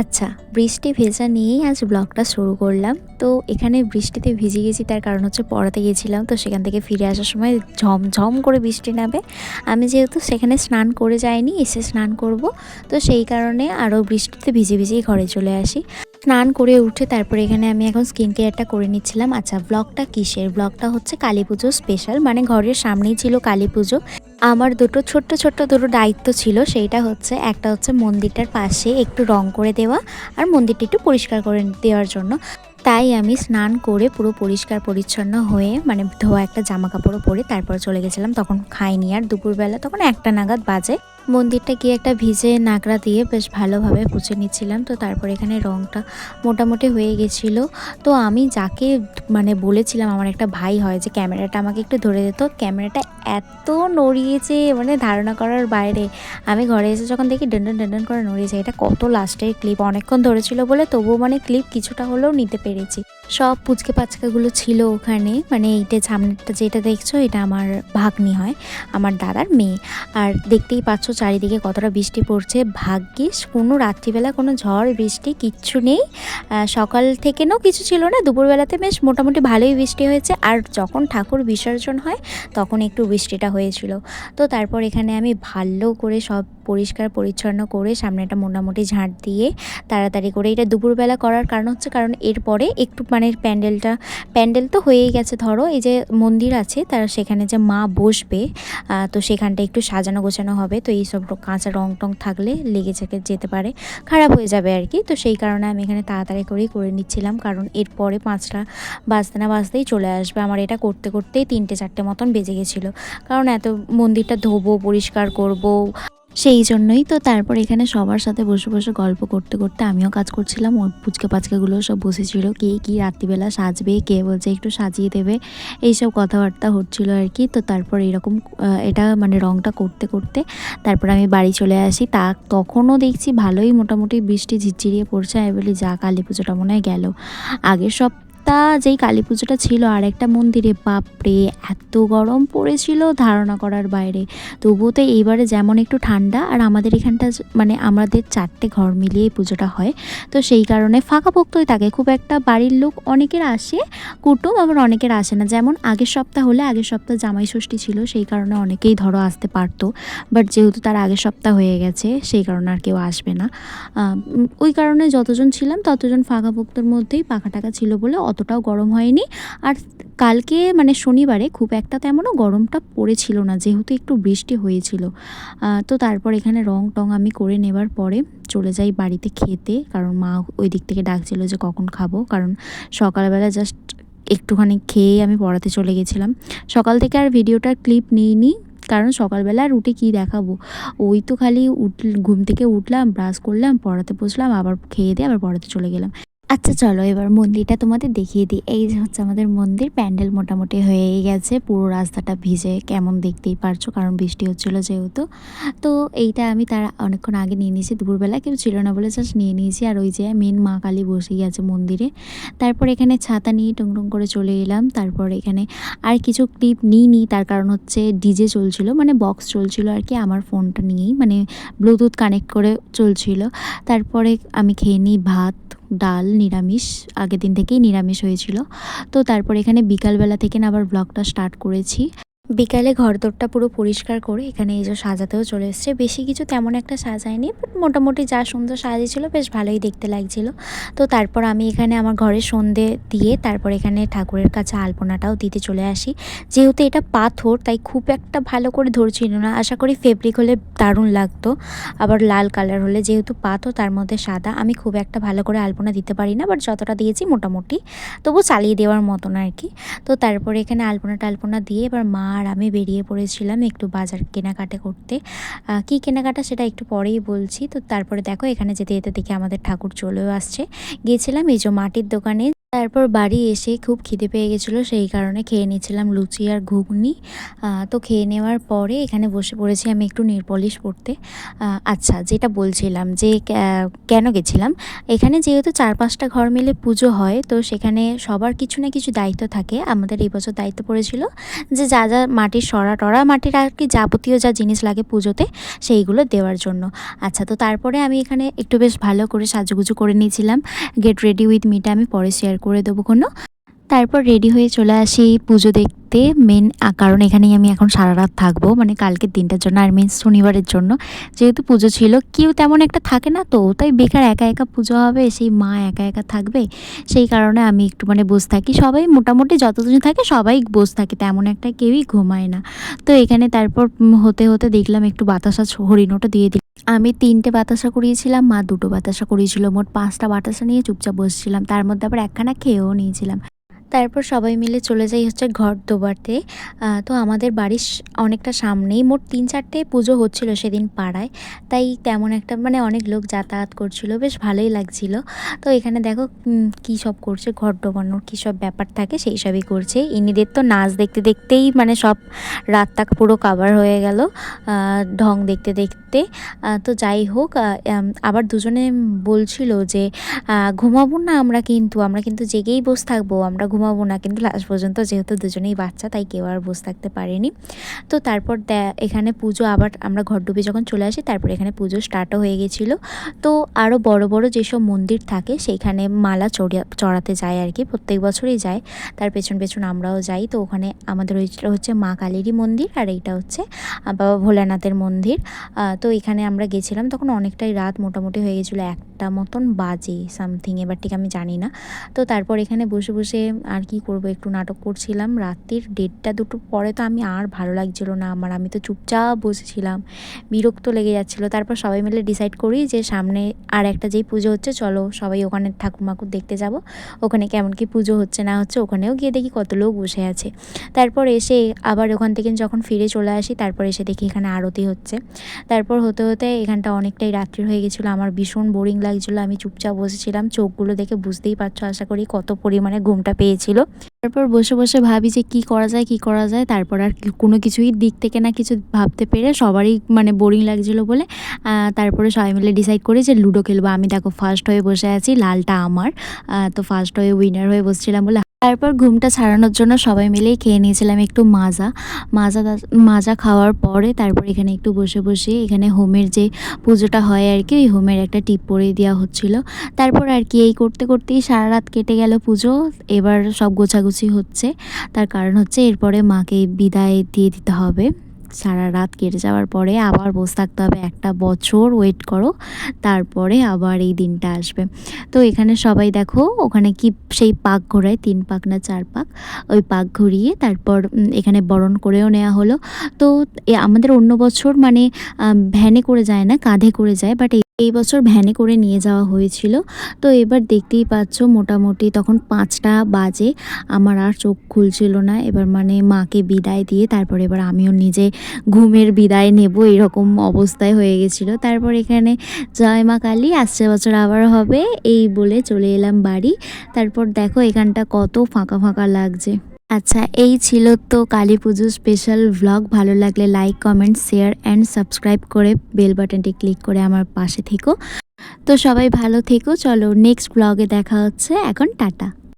আচ্ছা বৃষ্টি ভেজা নিয়েই আজ ব্লগটা শুরু করলাম। তো এখানে বৃষ্টিতে ভিজে গেছি, তার কারণ হচ্ছে পড়াতে গিয়েছিলাম তো সেখান থেকে ফিরে আসার সময় ঝমঝম করে বৃষ্টি নামে। আমি যেহেতু সেখানে স্নান করে যাইনি, এসে স্নান করব, তো সেই কারণে আরও বৃষ্টিতে ভিজে ভিজেই ঘরে চলে আসি। স্নান করে উঠে তারপরে এখানে আমি এখন স্কিন কেয়ারটা করে নিচ্ছিলাম। আচ্ছা ব্লগটা কিসের? ব্লগটা হচ্ছে কালী পুজো স্পেশাল মানে ঘরের সামনেই ছিল কালী পুজো। আমার দুটো ছোট্ট ছোট্ট দুটো দায়িত্ব ছিল, সেইটা হচ্ছে একটা হচ্ছে মন্দিরটার পাশে একটু রং করে দেওয়া আর মন্দিরটি একটু পরিষ্কার করে দেওয়ার জন্য। তাই আমি স্নান করে পুরো পরিষ্কার পরিচ্ছন্ন হয়ে মানে ধোয়া একটা জামা কাপড়ও পরে তারপর চলে গেছিলাম। তখন খাইনি আর দুপুরবেলা, তখন একটা নাগাদ বাজে। মন্দিরটা গিয়ে একটা ভিজে নাকড়া দিয়ে বেশ ভালোভাবে পুছে নিচ্ছিলাম। তো তারপর এখানে রংটা মোটামুটি হয়ে গেছিল। তো আমি যাকে মানে বলেছিলাম, আমার একটা ভাই হয় যে ক্যামেরাটা আমাকে একটু ধরে দিত ক্যামেরাটা এত নড়িয়েছে মানে ধারণা করার বাইরে আমি ঘরে এসে যখন দেখি ডেন্ডন ডেন্ডন করে নড়িয়েছে এটা কত লাস্টের ক্লিপ অনেকক্ষণ ধরেছিল বলে তবুও মানে ক্লিপ কিছুটা হলেও নিতে পেরেছি। সব পুচকে পাচকাগুলো ছিল ওখানে। মানে এইটা সামনেরটা যেটা দেখছ, এটা আমার ভাগ্নি হয়, আমার দাদার মেয়ে। আর দেখতেই পাচ্ছ চারিদিকে কতটা বৃষ্টি পড়ছে। ভাগ্যিস, কোনো রাত্রিবেলা কোনো ঝড়, বৃষ্টি কিচ্ছু নেই। সকাল থেকেও কিছু ছিল না, দুপুরবেলাতে বেশ মোটামুটি ভালোই বৃষ্টি হয়েছে। আর যখন ঠাকুর বিসর্জন হয়, তখন একটু বৃষ্টিটা হয়েছিল। তো তারপর এখানে আমি ভালো করে সব পরিষ্কার, পরিচ্ছন্ন করে সামনেটা মোটামুটি ঝাঁট দিয়ে তাড়াতাড়ি করে এটা দুপুরবেলা করার কারণ হচ্ছে কারণ এরপরে একটু মানে প্যান্ডেলটা, প্যান্ডেল তো হয়েই গেছে ধরো, এই যে মন্দির আছে তার সেখানে যে মা বসবে তো সেখানটা একটু সাজানো গোছানো হবে, তো এইসব কাঁচা রং টং থাকলে লেগে থেকে যেতে পারে, খারাপ হয়ে যাবে আর কি। তো সেই কারণে আমি এখানে তাড়াতাড়ি করেই করে নিচ্ছিলাম কারণ এরপরে পাঁচটা বাজতে না বাজতেই চলে আসবে। আমার এটা করতে, করতেই তিনটে, চারটে মতন বেজে গেছিল। কারণ এত মন্দিরটা ধোবো, পরিষ্কার করব সেই জন্যই তো তারপর এখানে সবার সাথে বসে বসে গল্প করতে করতে আমিও কাজ করছিলাম। ওর পুচকে পাচকাগুলো সব বসেছিল। কে কি রাত্রিবেলা সাজবে, কে বলছে একটু সাজিয়ে দেবে। এইসব কথাবার্তা হচ্ছিল আর কি। তো তারপর এরকম এটা মানে রংটা করতে করতে তারপর আমি বাড়ি চলে আসি। তা তখনও দেখছি ভালোই মোটামুটি বৃষ্টি ঝিরঝিরিয়ে পড়ছে। আমি বলি যা কালী পুজোটা মনে হয় গেল। আগের সপ্তাহ যেই কালী পুজোটা ছিল আর একটা মন্দিরে, বাপরে, এত গরম পড়েছিল ধারণা করার বাইরে। তবুও তো এইবারে যেমন একটু ঠান্ডা আর আমাদের এখানটা মানে আমাদের চারটে ঘর মিলিয়ে পুজোটা হয়। তো সেই কারণে ফাঁকা পোক্তই থাকে। খুব একটা বাড়ির লোক অনেকের আসে, কুটুম আবার অনেকের আসে না। যেমন আগের সপ্তাহ হলে আগের সপ্তাহ জামাই ষষ্ঠী ছিল, সেই কারণে অনেকেই ধরো আসতে পারতো। বাট যেহেতু তার আগের সপ্তাহ হয়ে গেছে, সেই কারণে আর কেউ আসবে না। ওই কারণে যতজন ছিলাম ততজন ফাঁকা পোক্তর মধ্যেই পাখা টাকা ছিল বলে অতটাও গরম হয়নি। আর কালকে মানে শনিবারে খুব একটা তেমনও গরমটা পড়েছিল না, যেহেতু একটু বৃষ্টি হয়েছিল। তো তারপর এখানে রং টং আমি করে নেবার পরে চলে যাই বাড়িতে খেতে, কারণ মা ওই দিক থেকে ডাকছিল যে কখন খাব, কারণ সকালবেলা জাস্ট একটুখানি খেয়ে আমি পড়াতে চলে গেছিলাম। সকাল থেকে আর ভিডিওটার ক্লিপ নিইনি, কারণ সকালবেলা উঠে কী দেখাবো? ওই তো খালি উঠ, ঘুম থেকে উঠলাম, ব্রাশ করলাম, পড়াতে বসলাম, আবার খেয়ে দিয়ে আবার পড়াতে চলে গেলাম। আচ্ছা চলো এবার মন্দিরটা তোমাদের দেখিয়ে দিই। এই যে হচ্ছে আমাদের মন্দির, প্যান্ডেল মোটামুটি হয়েই গেছে। পুরো রাস্তাটা ভিজে, কেমন দেখতেই পারছ? কারণ বৃষ্টি হচ্ছিল যেহেতু। তো এইটা আমি তার অনেকক্ষণ আগে নিয়ে নিয়েছি দুপুরবেলা। কেউ ছিল না বলে জাস্ট নিয়ে নিয়েছি। আর ওই যে মেন মা কালী বসেই আছে মন্দিরে। তারপর এখানে ছাতা নিয়ে টুং টুং করে চলে এলাম। তারপর এখানে আর কিছু ক্লিপ নিইনি। তার কারণ হচ্ছে ডিজে চলছিল মানে বক্স চলছিল আর কি। আমার ফোনটা নিয়েই মানে ব্লুটুথ কানেক্ট করে চলছিল। তারপরে আমি খেয়ে নিই ভাত। ডাল নিরামিষ, আগের দিন থেকেই নিরামিষ হয়েছিল। তো তারপর এখানে বিকালবেলা থেকে না আবার ব্লগটা স্টার্ট করেছি। বিকালে ঘরদোরটা পুরো পরিষ্কার করে এখানে এই যে সাজাতেও চলে এসছে। বেশি কিছু তেমন একটা সাজায়নি বাট মোটামুটি যা সুন্দর সাজিয়েছিল বেশ ভালোই দেখতে লাগছিল। তো তারপর আমি এখানে আমার ঘরে সন্ধে দিয়ে তারপর এখানে ঠাকুরের কাছে আলপনাটাও দিতে চলে আসি। যেহেতু এটা পাথর, তাই খুব একটা ভালো করে ধরছিল না। আশা করি ফেব্রিক হলে দারুণ লাগতো, আবার লাল কালার হলে যেহেতু পাথর, তার মধ্যে সাদা। আমি খুব একটা ভালো করে আলপনা দিতে পারি না বাট যতটা দিয়েছি মোটামুটি। তবু চালিয়ে দেওয়ার মতন আর কি। তো তারপরে এখানে আলপনা টালপনা দিয়ে এবার মা আর আমি বেরিয়ে পড়েছিলাম একটু বাজার কেনাকাটা করতে। কি কেনাকাটা সেটা একটু পরেই বলছি। তো তারপরে দেখো এখানে যেতে যেতে দেখি আমাদের ঠাকুর চলেও আসছে। গিয়েছিলাম এই যে মাটির দোকানে। তারপর বাড়ি এসে খুব খিদে পেয়ে গেছিল, সেই কারণে খেয়ে নিয়েছিলাম লুচি আর ঘুগনি। তো খেয়ে নেওয়ার পরে এখানে বসে পড়েছি আমি একটু নেল পলিশ করতে আচ্ছা যেটা বলছিলাম যে কেন গেছিলাম? এখানে যেহেতু চার পাঁচটা ঘর মিলে পুজো হয়, তো সেখানে সবার কিছু না কিছু দায়িত্ব থাকে। আমাদের এই বছর দায়িত্ব পড়েছিল যে, যা যা মাটির সরা টরা মাটির আর কি যাবতীয় যা জিনিস লাগে পুজোতে, সেইগুলো দেওয়ার জন্য। আচ্ছা তো তারপরে আমি এখানে একটু বেশ ভালো করে সাজুগুজু করে নিয়েছিলাম। গেট রেডি উইথ মিটা আমি পরে শেয়ার করে দেবো কোনো। তারপর রেডি হয়ে চলে আসি পুজো দেখতে মেন কারণ এখানেই আমি এখন সারা রাত থাকব মানে কালকের দিনটার জন্য, আর মিন শনিবারের জন্য। যেহেতু পুজো ছিল, কেউ তেমন একটা থাকে না তো, তাই বেকার একা একা পুজো হবে, সেই মা একা একা থাকবে। সেই কারণে আমি একটু মানে বসে থাকি। সবাই মোটামুটি যতজন থাকে, সবাই বসে থাকে, তেমন একটা কেউই ঘুমায় না। তো এখানে তারপর হতে হতে দেখলাম একটু বাতাসা হরিণটা দিয়ে দিল। আমি তিনটে বাতাসা করিয়েছিলাম, মা দুটো বাতাসা করিয়েছিল, মোট পাঁচটা বাতাসা নিয়ে চুপচাপ বসছিলাম। তার মধ্যে আবার একখানা খেয়েও নিয়েছিলাম। তারপর সবাই মিলে চলে যাই হচ্ছে ঘর দোবারতে। তো আমাদের বাড়ির অনেকটা সামনেই, মোট তিন চারটে পুজো হচ্ছিল সেদিন পাড়ায়। তাই তেমন একটা মানে অনেক লোক যাতায়াত করছিল, বেশ ভালোই লাগছিল। তো এখানে দেখো কী সব করছে, ঘর ডোবানোর কী সব ব্যাপার থাকে, সেই সবই করছে। ইনিদের তো নাচ দেখতে দেখতেই মানে সব রাতটা পুরো কাভার হয়ে গেল ঢং দেখতে দেখতে। তো যাই হোক আবার দুজনে বলছিল যে ঘুমাবো না আমরা কিন্তু আমরা কিন্তু জেগেই বসে থাকব, আমরা ঘুমাবো না, কিন্তু লাস্ট পর্যন্ত যেহেতু দুজনেই বাচ্চা, তাই কেউ আর বসে থাকতে পারেনি। তো তারপর এখানে পুজো আবার আমরা ঘর ডুবে যখন চলে আসি, তারপর এখানে পুজো স্টার্টও হয়ে গেছিল। তো আরও বড় বড় যেসব মন্দির থাকে, সেইখানে মালা চড়িয়া, চড়াতে যায় আর কি প্রত্যেক বছরই যায়। তার পেছন পেছন আমরাও যাই। তো ওখানে আমাদের হয়েছিল হচ্ছে মা কালীরই মন্দির, আর এইটা হচ্ছে বাবা ভোলানাথের মন্দির। তো এখানে আমরা গেছিলাম, তখন অনেকটাই রাত মোটামুটি হয়ে গেছিল একটা মতন বাজে সামথিং এবার ঠিক আমি জানি না। তো তারপর এখানে বসে বসে আর কি করব, একটু নাটক করছিলাম রাত্রির দেড়টা দুটো পরে তো আমি আর ভালো লাগছিল না আমার, আমি তো চুপচাপ বসেছিলাম, বিরক্ত লেগে যাচ্ছিল। তারপর সবাই মিলে ডিসাইড করি যে সামনে আর একটা যেই পুজো হচ্ছে, চলো সবাই ওখানে ঠাকুর মাকুর দেখতে যাব। ওখানে কেমন কি পুজো হচ্ছে না হচ্ছে ওখানেও গিয়ে দেখি কত লোক বসে আছে। তারপর এসে আবার ওখান থেকে যখন ফিরে চলে আসি, তারপর এসে দেখি এখানে আরতি হচ্ছে। তারপর হতে হতে এখানটা অনেকটাই রাত্রি হয়ে গেছিল, আমার ভীষণ বোরিং লাগছিল, আমি চুপচাপ বসেছিলাম, চোখগুলো দেখে বুঝতেই পারছ, আশা করি কত পরিমাণে ঘুমটা পেয়েছিল। তারপর বসে বসে ভাবি যে কি করা যায়, কি করা যায়, তারপর আর কোনো কিছুই দিক থেকে না কিছু ভাবতে পেরে সবারই মানে বোরিং লাগছিল বলে তারপরে সবাই মিলে ডিসাইড করে যে লুডো খেলব। আমি দেখো ফার্স্ট হয়ে বসে আছি, লালটা আমার তো ফার্স্ট হয়ে উইনার হয়ে বসছিলাম বলে তারপর ঘুমটা ছাড়ানোর জন্য সবাই মিলেই খেয়ে নিয়েছিলাম একটু মাজা। মাজা মাজা খাওয়ার পরে তারপর এখানে একটু বসে বসে এখানে হোমের যে পুজোটা হয় আর কি, ওই হোমের একটা টিপ পরিয়ে দেওয়া হচ্ছিল। তারপর আর কি এই করতে করতেই সারা রাত কেটে গেল পুজো, এবার সব গোছাগুছি হচ্ছে। তার কারণ হচ্ছে এরপরে মাকে বিদায় দিয়ে দিতে হবে। সারা রাত কেটে যাওয়ার পরে আবার বসে থাকতে হবে একটা বছর ওয়েট করো, তারপরে আবার এই দিনটা আসবে। তো এখানে সবাই দেখো, ওখানে কি সেই পাক ঘোরায়, তিন পাক না চার পাক, ওই পাক ঘুরিয়ে তারপর এখানে বরণ করেও নেওয়া হলো। তো আমাদের অন্য বছর মানে ভ্যানে করে যায় না, কাঁধে করে যায় বাট এই বছর ভ্যানে করে নিয়ে যাওয়া হয়েছিল। তো এবার দেখতেই পাচ্ছ মোটামুটি তখন পাঁচটা বাজে। আমার আর চোখ খুলছিল না। এবার মানে মাকে বিদায় দিয়ে তারপর এবার আমিও নিজে ঘুমের বিদায় নেব এরকম অবস্থায় হয়ে গেছিল। তারপর এখানে জয় মা কালী, আসছে বছর আবার হবে, এই বলে চলে এলাম বাড়ি। তারপর দেখো এখানটা কত ফাঁকা ফাঁকা লাগছে। আচ্ছা এই ছিল তো কালী পুজো স্পেশাল ভ্লগ ভালো লাগলে like comment share and subscribe করে বেল বাটনটি ক্লিক করে আমার পাশে থেকো। তো সবাই ভালো থেকো। চলো নেক্সট ব্লগে দেখা হচ্ছে। এখন টাটা।